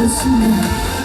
Anlasın.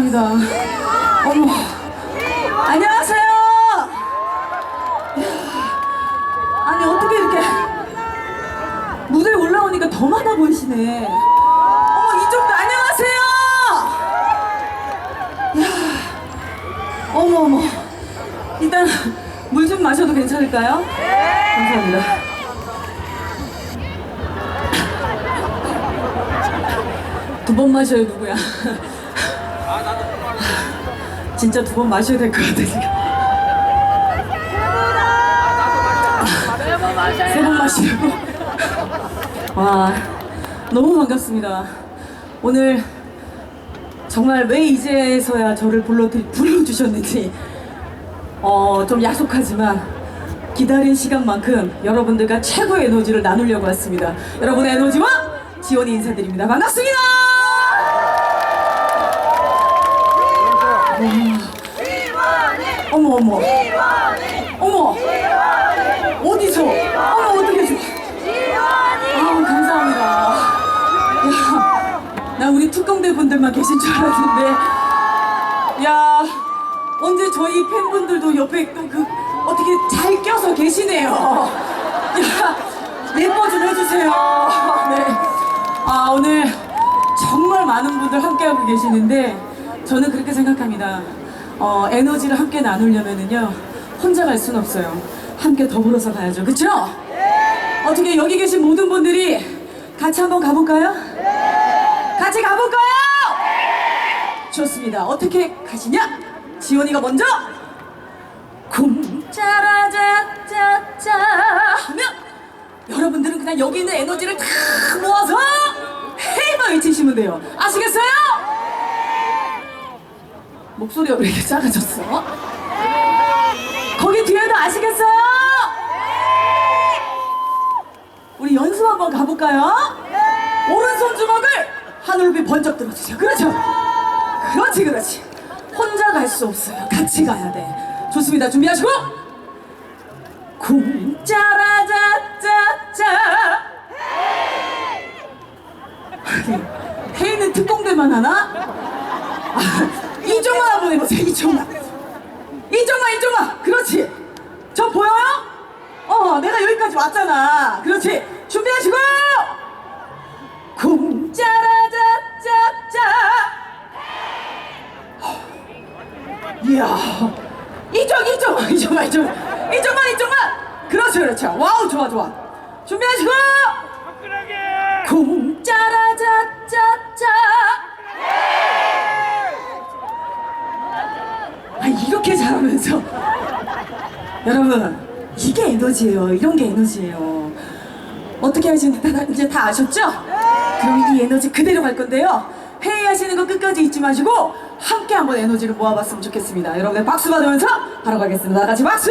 감사합니다. 어머, 안녕하세요. 아니 어떻게 이렇게 무대에 올라오니까 더 많아 보이시네. 어머 이쪽도 안녕하세요. 야, 어머 어머. 일단 물 좀 마셔도 괜찮을까요? 감사합니다. 두 번 마셔요 누구야? 진짜 두 번 마셔야 될 것 같아 지금. 세번 마시려고. 와 너무 반갑습니다. 오늘 정말 왜 이제서야 저를 불러 불러주셨는지 어 좀 약속하지만 기다린 시간만큼 여러분들과 최고의 에너지를 나누려고 왔습니다. 여러분의 에너지와 지원이 인사드립니다. 반갑습니다. 어머 어머. 어머. 어디서? 어머 어떻게 좋아 아 감사합니다. 야 나 우리 특공대 분들만 계신 줄 알았는데. 야 언제 저희 팬분들도 옆에 또 그 어떻게 잘 껴서 계시네요. 야 예뻐 좀 해주세요. 네 아 오늘 정말 많은 분들 함께하고 계시는데 저는 그렇게 생각합니다. 어, 에너지를 함께 나누려면은요 혼자 갈 수는 없어요. 함께 더불어서 가야죠. 그렇죠? 어떻게 여기 계신 모든 분들이 같이 한번 가볼까요? 같이 가볼까요? 좋습니다. 어떻게 가시냐? 지원이가 먼저 쿵짜라짜짜짜 하면 여러분들은 그냥 여기 있는 에너지를 다 모아서 헤이만 외치시면 돼요. 아시겠어요? 목소리가 왜 이렇게 작아졌어? 거기 뒤에도 아시겠어요? 우리 연습 한번 가볼까요? 오른손 주먹을 하늘 높이 번쩍 들어주세요. 그렇죠. 그렇지, 그렇지. 혼자 갈 수 없어요. 같이 가야 돼. 좋습니다. 준비하시고 쿵짜라짜짜짜 헤이는 특공대만 하나? 아, 이쪽만 한번 해보세요. 이쪽만. 이쪽만 이쪽만. 그렇지. 저 보여요? 어, 내가 여기까지 왔잖아. 그렇지. 준비하시고 쿵짜라짜짜짜 이야 이쪽 이쪽 이쪽만 이쪽 이쪽만 이쪽만 그렇죠 그렇죠 와우 좋아 좋아 준비하시고 쿵짜라짜짜짜 아 이렇게 잘하면서 여러분 이게 에너지예요 이런 게 에너지예요 어떻게 하시는지 다, 이제 다 아셨죠? 그럼 이 에너지 그대로 갈 건데요 회의하시는 거 끝까지 잊지 마시고 함께 한번 에너지를 모아봤으면 좋겠습니다 여러분들 박수 받으면서 바로 가겠습니다 다 같이! 박수!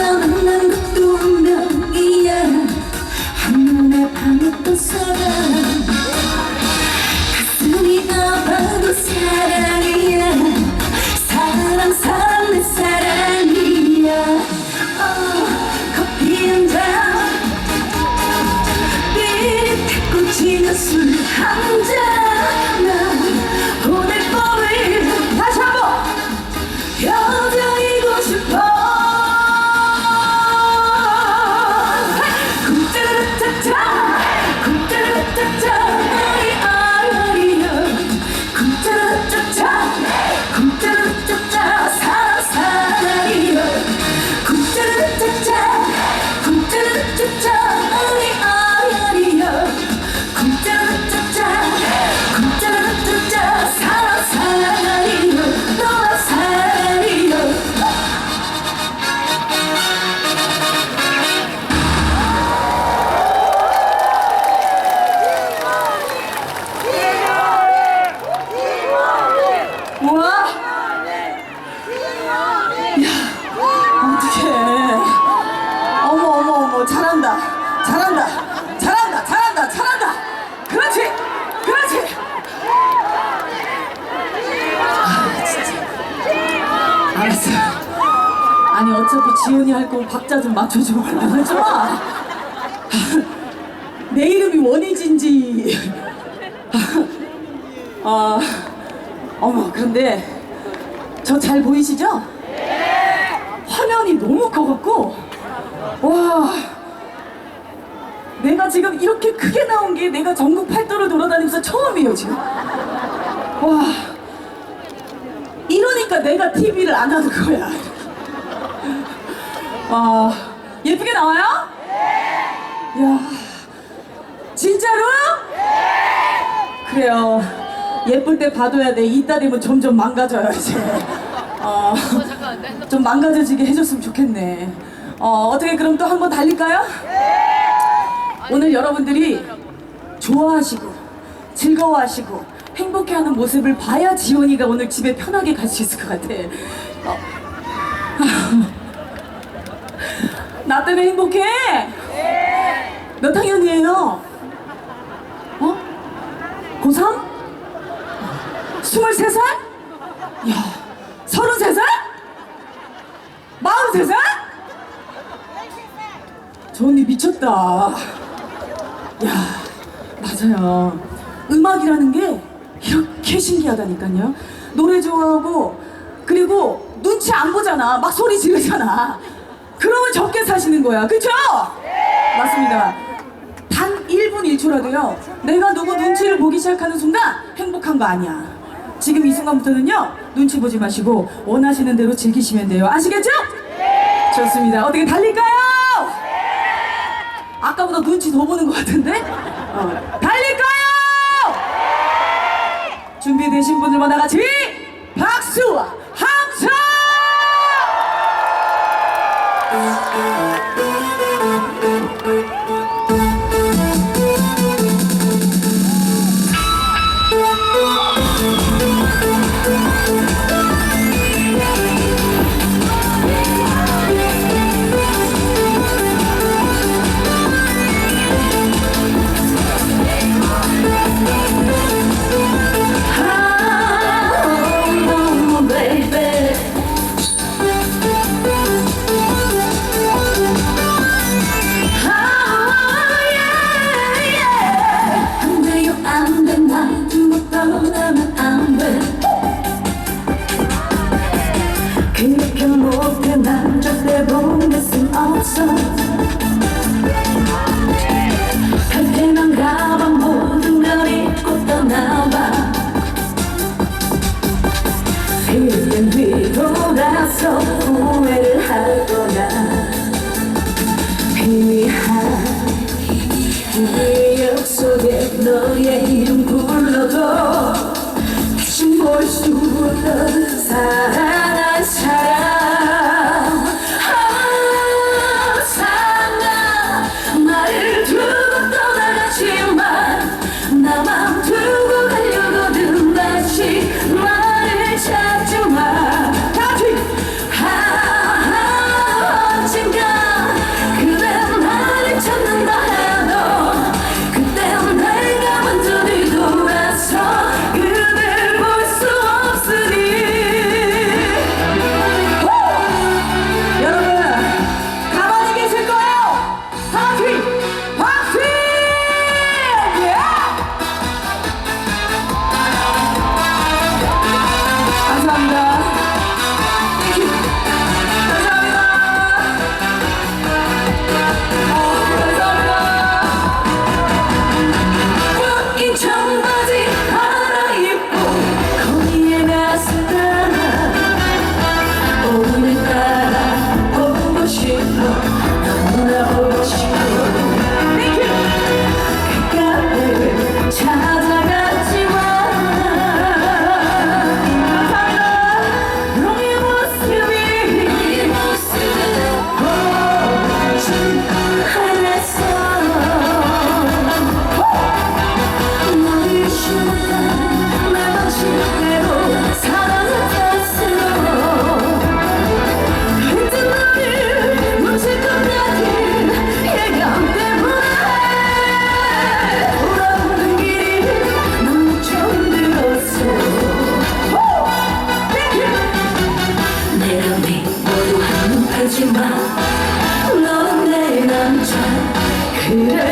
좀 맞춰주고 얼마나 좋아. 내 이름이 원희진지. 아, 어머, 그런데 저 잘 보이시죠? 화면이 너무 커갖고 와 내가 지금 이렇게 크게 나온 게 내가 전국 팔도를 돌아다니면서 처음이에요 지금 와 그러니까 내가 TV를 안 하는 거야. 아, 예쁘게 나와요? 야, 진짜로? 그래요. 예쁠 때 봐둬야 돼. 이따리면 점점 망가져요, 이제. 어, 좀 망가져지게 해줬으면 좋겠네. 어, 어떻게 그럼 또 한번 달릴까요? 오늘 여러분들이 좋아하시고, 즐거워하시고, 행복해하는 모습을 봐야 지원이가 오늘 집에 편하게 갈 수 있을 것 같아. 어. 나 때문에 행복해? 몇 학년이에요? 어? 고3? 23살? 야, 33살? 43살? 저 언니 미쳤다. 야, 맞아요. 음악이라는 게 이렇게 신기하다니까요. 노래 좋아하고, 그리고 눈치 안 보잖아. 막 소리 지르잖아. 그러면 적게 사시는 거야. 그쵸? 맞습니다. 단 1분 1초라도요. 내가 누구 눈치를 보기 시작하는 순간 행복한 거 아니야. 지금 이 순간부터는요. 눈치 보지 마시고 원하시는 대로 즐기시면 돼요. 아시겠죠? 좋습니다. 어떻게 달릴까요? 아까보다 눈치 더 보는 것 같은데? 어, 달릴까요? 준비되신 분들만 다 같이 박수와 넌내 남자. 그래.